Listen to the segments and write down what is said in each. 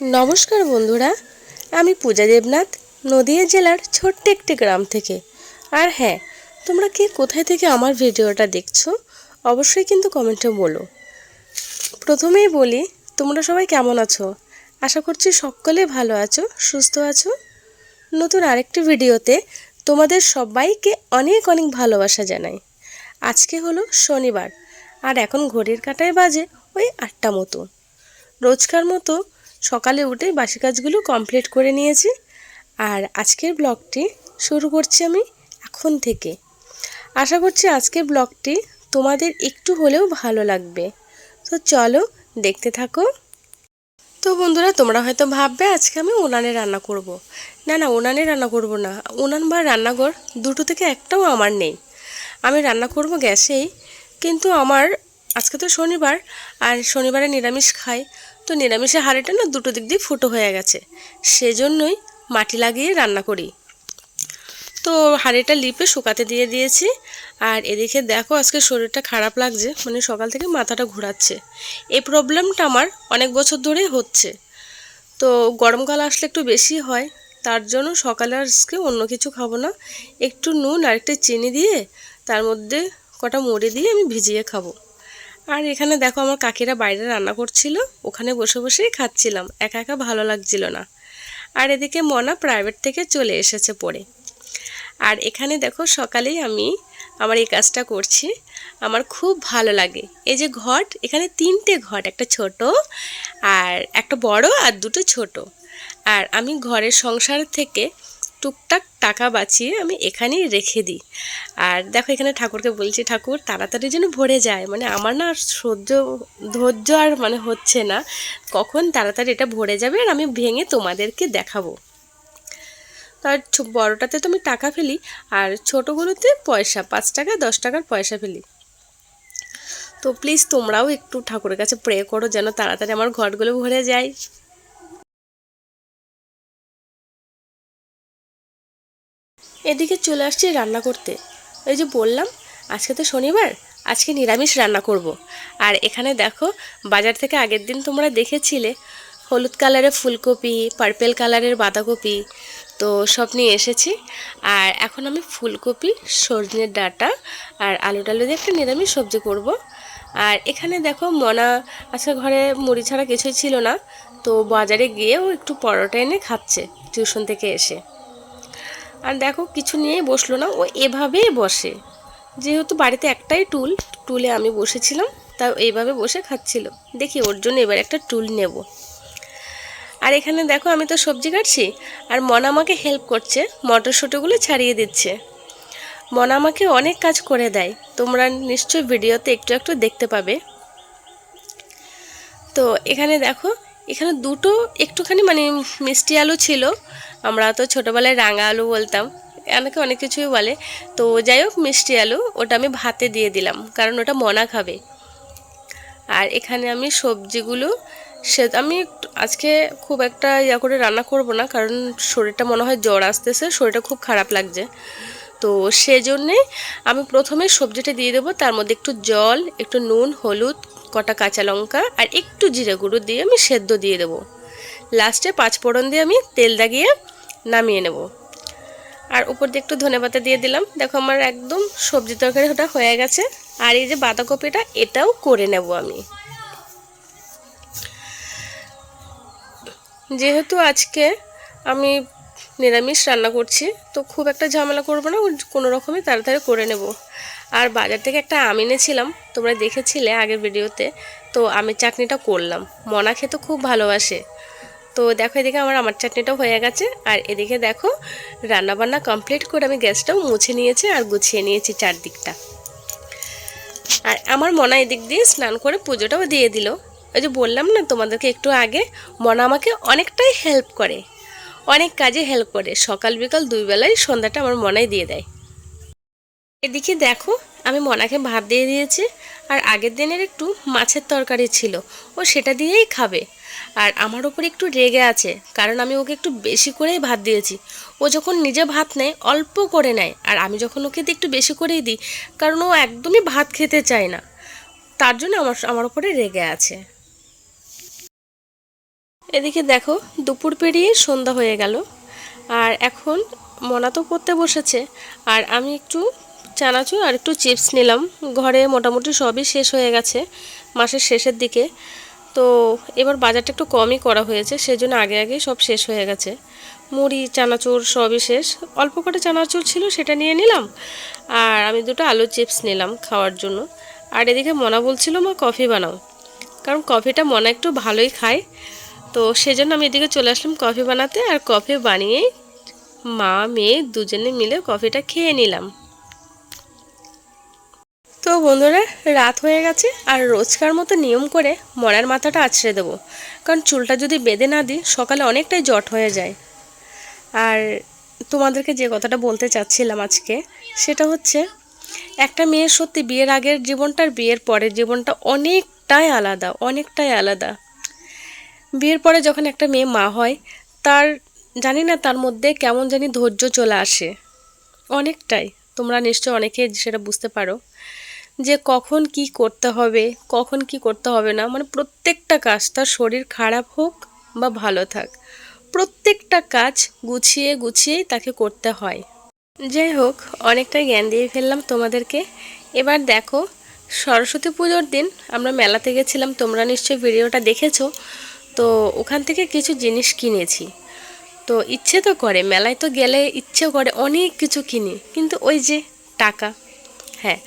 নমস্কার বন্ধুরা, আমি পূজা দেবনাথ, নদিয়া জেলার ছোট্ট একটি গ্রাম থেকে। আর হ্যাঁ তোমরা কে কোথায় থেকে আমার ভিডিওটা দেখছ, অবশ্যই কিন্তু কমেন্টে বলো। প্রথমেই বলি, তোমরা সবাই কেমন আছো? আশা করছি সকলে ভালো আছো, সুস্থ আছো। নতুন আরেকটি ভিডিওতে তোমাদের সবাইকে অনেক অনেক ভালোবাসা জানাই। আজকে হলো শনিবার, আর এখন ঘড়ির কাটায় বাজে ওই আটটা মতো। রোজকার মতো সকালে উঠে বাসি কাজগুলো কমপ্লিট করে নিয়েছি। আর আজকের ব্লগটি শুরু করছি আমি এখন থেকে। আশা করছি আজকের ব্লগটি তোমাদের একটু হলেও ভালো লাগবে। তো চলো দেখতে থাকো। তো বন্ধুরা, তোমরা হয়তো ভাববে, আজকে আমি উনানে রান্না করব। না না, উনানে রান্না করব না। উনান বা রান্নাঘর দুটো থেকে একটাও আমার নেই। আমি রান্না করব গ্যাসেই, কিন্তু আমার, আজকে তো শনিবার, আর শনিবারে নিরামিষ খাই। তো নিরামিষের হাঁড়িটা না দুটো দিক দিয়ে ফুটো হয়ে গেছে। সেজন্যই মাটি লাগিয়ে রান্না করি। তো হাঁড়িটা লিপে শুকাতে দিয়ে দিয়েছি। আর এদিকে দেখো আজকে শরীরটা খারাপ লাগছে মানে সকাল থেকে মাথাটা ঘোরাচ্ছে। এই প্রবলেমটা আমার অনেক বছর ধরেই হচ্ছে। তো গরমকাল আসলে একটু বেশি হয়, তার জন্য সকালে আজকে অন্য কিছু খাব না। একটু নুন আর একটু চিনি দিয়ে তার মধ্যে কটা মুড়ি দিয়ে আমি ভিজিয়ে খাব। আর এখানে দেখো আমার কাকিরা বাইরে রান্না করছিল, ওখানে বসে বসেই খাচ্ছিলাম, একা একা ভালো লাগছিল না। আর এদিকে মনা প্রাইভেট থেকে চলে এসেছে পড়ে। আর এখানে দেখো সকালেই আমি আমার এই কাজটা করছি, আমার খুব ভালো লাগে। এই যে ঘট, এখানে তিনটে ঘট, একটা ছোট আর একটা বড় আর দুটো ছোট। আর আমি ঘরের সংসার থেকে টুকটাক টাকা বাঁচিয়ে আমি এখানেই রেখে দিই। আর দেখো এখানে ঠাকুরকে বলছি, ঠাকুর, তাড়াতাড়ি যেন ভরে যায়। মানে আমার না আর সহ্য, ধৈর্য আর মানে হচ্ছে না। কখন তাড়াতাড়ি এটা ভরে যাবে আর আমি ভেঙে তোমাদেরকে দেখাবো। তার বড়োটাতে তো আমি টাকা ফেলি, আর ছোটোগুলোতে পয়সা, পাঁচ টাকা, দশ টাকার পয়সা ফেলি। তো প্লিজ তোমরাও একটু ঠাকুরের কাছে প্রে করো যেন তাড়াতাড়ি আমার ঘরগুলো ভরে যায়। এদিকে চলে আসছি রান্না করতে ওই যে বললাম, আজকে তো শনিবার, আজকে নিরামিষ রান্না করব। আর এখানে দেখো, বাজার থেকে আগের দিন তোমরা দেখেছিলে, হলুদ কালারের ফুলকপি পার্পেল কালারের বাঁধাকপি, তো সব নিয়ে এসেছি আর এখন আমি ফুলকপি সজনের ডাটা আর আলু টালু দিয়ে একটা নিরামিষ সবজি করব। আর এখানে দেখো, মনা আজকে ঘরে মুড়ি ছাড়া কিছুই ছিল না, তো বাজারে গিয়েও একটু পরোটা এনে খাচ্ছে, টিউশন থেকে এসে আর দেখো কিছু নিয়েই বসল না, ও এভাবেই বসে। যেহেতু বাড়িতে একটাই টুল, টুলে আমি বসেছিলাম তা এইভাবে বসে খাচ্ছিল। দেখি ওর জন্য এবার একটা টুল নেব। আর এখানে দেখো আমি তো সবজি কাটছি, আর মনা আমাকে হেল্প করছে, মটরশুঁটিগুলো ছাড়িয়ে দিচ্ছে। মনা আমাকে অনেক কাজ করে দেয়, তোমরা নিশ্চয়ই ভিডিওতে একটু একটু দেখতে পাবে। তো এখানে দেখো, এখানে দুটো একটুখানি মানে মিষ্টি আলু ছিল আমরা তো ছোটোবেলায় রাঙা আলু বলতাম অনেকে অনেক কিছুই বলে। তো যাই হোক, মিষ্টি আলু, ওটা আমি ভাতে দিয়ে দিলাম, কারণ ওটা মনা খাবে। আর এখানে আমি সবজিগুলো, সে আমি আজকে খুব একটা ইয়া করে রান্না করব না, কারণ শরীরটা মনে হয় জ্বর আসতেছে, শরীরটা খুব খারাপ লাগছে। তো সেজন্যে আমি প্রথমে সবজিটা দিয়ে দেবো, তার মধ্যে একটু জল, একটু নুন, হলুদ, কটা কাঁচা লঙ্কা, আর একটু জিরে গুঁড়ো দিয়ে আমি সেদ্ধ দিয়ে দেবো। লাস্টে পাঁচ ফোড়ন দিয়ে আমি তেল দাগিয়ে নামিয়ে নেব। আর উপর দিয়ে একটু ধনে পাতা দিয়ে দিলাম। দেখো আমার একদম সবজি তরকারি ওটা হয়ে গেছে। আর এই যে বাঁধাকপিটা, এটাও করে নেব আমি। যেহেতু আজকে আমি নিরামিষ রান্না করছি, তো খুব একটা ঝামেলা করব না কোনো রকমই তাড়াতাড়ি করে নেব। আর বাজার থেকে একটা আম এনেছিলাম, তোমরা দেখেছিলে আগের ভিডিওতে, তো আমের চাটনিটা করলাম। মনা খেতে খুব ভালোবাসে। তো দেখো এদিকে আমার আমার চাটনিটাও হয়ে গেছে। আর এদিকে দেখো রান্নাবান্না কমপ্লিট করে আমি গ্যাসটাও মুছে নিয়েছি আর গুছিয়ে নিয়েছি চারদিকটা। আর আমার মনা এদিক দিয়ে স্নান করে পুজোটাও দিয়ে দিল। ওই যে বললাম না তোমাদেরকে একটু আগে, মনা আমাকে অনেকটাই হেল্প করে। অনেক কাজে হেল্প করে। সকাল বিকাল দুই বেলায় সন্ধ্যাটা আমার মনাই দিয়ে দেয়। এদিকে দেখো আমি মনাকে ভাত দিয়ে দিয়েছি। আর আগের দিনের একটু মাছের তরকারি ছিল। ও সেটা দিয়েই খাবে। আর আমার ওপর একটু রেগে আছে, কারণ আমি ওকে একটু বেশি করেই ভাত দিয়েছি। ও যখন নিজে ভাত নেয়, অল্প করে নেয়, আর আমি যখন ওকে একটু বেশি করেই দিই, কারণ ও একদমই ভাত খেতে চায় না। তার জন্য আমার আমার ওপরে রেগে আছে। এদিকে দেখো, দুপুর পেরিয়ে সন্ধ্যা হয়ে গেল, আর এখন মনা তো পড়তে বসেছে, আর আমি একটু চানাচুর আর একটু চিপস নিলাম। ঘরে মোটামুটি সবই শেষ হয়ে গেছে, মাসের শেষের দিকে। তো এবার বাজারটা একটু কমই করা হয়েছে, সেজন্য আগে আগে সব শেষ হয়ে গেছে। মুড়ি, চানাচুর সবই শেষ। অল্প করে চানাচুর ছিল, সেটা নিয়ে নিলাম। আর আমি দুটো আলু চিপস নিলাম খাওয়ার জন্য। আর এদিকে মনা বলছিল, মা, কফি বানাও। কারণ কফিটা মনা একটু ভালোই খায়। তো সেজন্য আমি এদিকে চলে আসলাম কফি বানাতে। আর কফি বানিয়েই মা, মেয়ে দুজনে মিলে কফিটা খেয়ে নিলাম। তো বন্ধুরা, রাত হয়ে গেছে আর রোজকার মতো নিয়ম করে মরার মাথাটা আছড়ে দেবো। কারণ চুলটা যদি বেঁধে না দিই, সকালে অনেকটাই জট হয়ে যায়। আর তোমাদেরকে যে কথাটা বলতে চাচ্ছিলাম আজকে, সেটা হচ্ছে, একটা মেয়ের সত্যি বিয়ের আগের জীবনটার বিয়ের পরের জীবনটা অনেকটাই আলাদা অনেকটাই আলাদা। বিয়ের পরে যখন একটা মেয়ে মা হয়, তার, জানি না তার মধ্যে কেমন জানি ধৈর্য চলে আসে। অনেকটাই, তোমরা নিশ্চয় অনেকে সেটা বুঝতে পারো। যে কখন কি করতে হবে, কখন কি করতে হবে না মানে প্রত্যেকটা কাজ তার শরীর খারাপ হোক বা ভালো থাক, প্রত্যেকটা কাজ গুছিয়ে গুছিয়েই তাকে করতে হয়। যাই হোক, অনেকটাই জ্ঞান দিয়ে ফেললাম তোমাদেরকে। এবার দেখো, সরস্বতী পুজোর দিন আমরা মেলাতে গেছিলাম, তোমরা নিশ্চয়ই ভিডিওটা দেখেছ। তো ওখান থেকে কিছু জিনিস কিনেছি। তো ইচ্ছে তো করে, মেলায় তো গেলে ইচ্ছে করে অনেক কিছু কিনি, কিন্তু ওই যে টাকা হ্যাঁ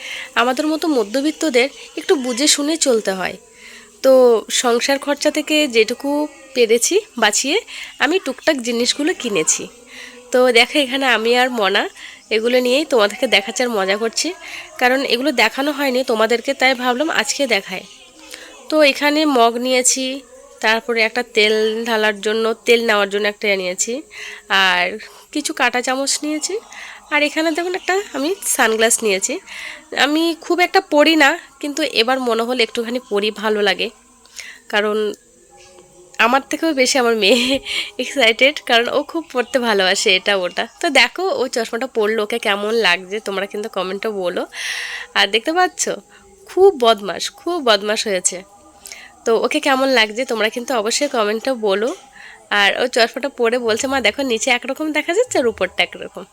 আমাদের মতো মধ্যবিত্তদের একটু বুঝে শুনে চলতে হয়। তো সংসার খরচা থেকে যেটুকু পেরেছি বাঁচিয়ে আমি টুকটাক জিনিসগুলো কিনেছি। তো দেখো এখানে আমি আর মনা, এগুলো নিয়েই তোমাদেরকে দেখাচ্ছি আর মজা করছি। কারণ এগুলো দেখানো হয়নি, তোমাদেরকে তাই ভাবলাম আজকে দেখায় তো এখানে মগ নিয়েছি, তারপরে একটা তেল ঢালার জন্য, তেল নেওয়ার জন্য একটা নিয়েছি। আর কিছু কাঁটা চামচ নিয়েছি আর এখানে দেখুন একটা আমি সানগ্লাস নিয়েছি। আমি খুব একটা পড়ি না, কিন্তু এবার মনে হলো একটুখানি পরি ভালো লাগে। কারণ আমার থেকেও বেশি আমার মেয়ে এক্সাইটেড কারণ ও খুব পড়তে ভালোবাসে এটা ওটা। তো দেখো, ও চশমাটা পরলো, ওকে কেমন লাগছে, তোমরা কিন্তু কমেন্টও বলো। আর দেখতে পাচ্ছ, খুব বদমাস খুব বদমাস হয়েছে। তো ওকে কেমন লাগছে, তোমরা কিন্তু অবশ্যই কমেন্টটা বলো। আর ও চশমাটা পরে বলছে, মা, দেখো, নিচে একরকম দেখা যাচ্ছে আর উপরটা একরকম।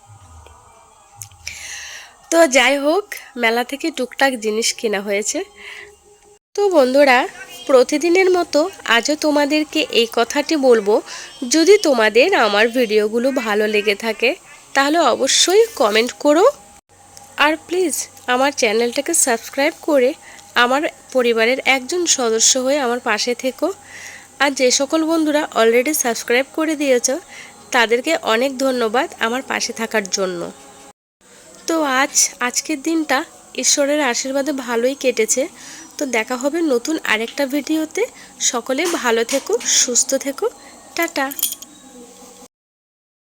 তো যাই হোক, মেলা থেকে টুকটাক জিনিস কেনা হয়েছে। তো বন্ধুরা, প্রতিদিনের মতো আজও তোমাদেরকে এই কথাটি বলব, যদি তোমাদের আমার ভিডিওগুলো ভালো লেগে থাকে, তাহলে অবশ্যই কমেন্ট করো। আর প্লিজ, আমার চ্যানেলটাকে সাবস্ক্রাইব করে আমার পরিবারের একজন সদস্য হয়ে আমার পাশে থেকো। আর যে সকল বন্ধুরা অলরেডি সাবস্ক্রাইব করে দিয়েছ, তাদেরকে অনেক ধন্যবাদ আমার পাশে থাকার জন্য। তো আজ, আজকের দিনটা ঈশ্বরের আশীর্বাদে ভালোই কেটেছে। তো দেখা হবে নতুন আরেকটা ভিডিওতে। সকলে ভালো থেকো, সুস্থ থেকো। টাটা।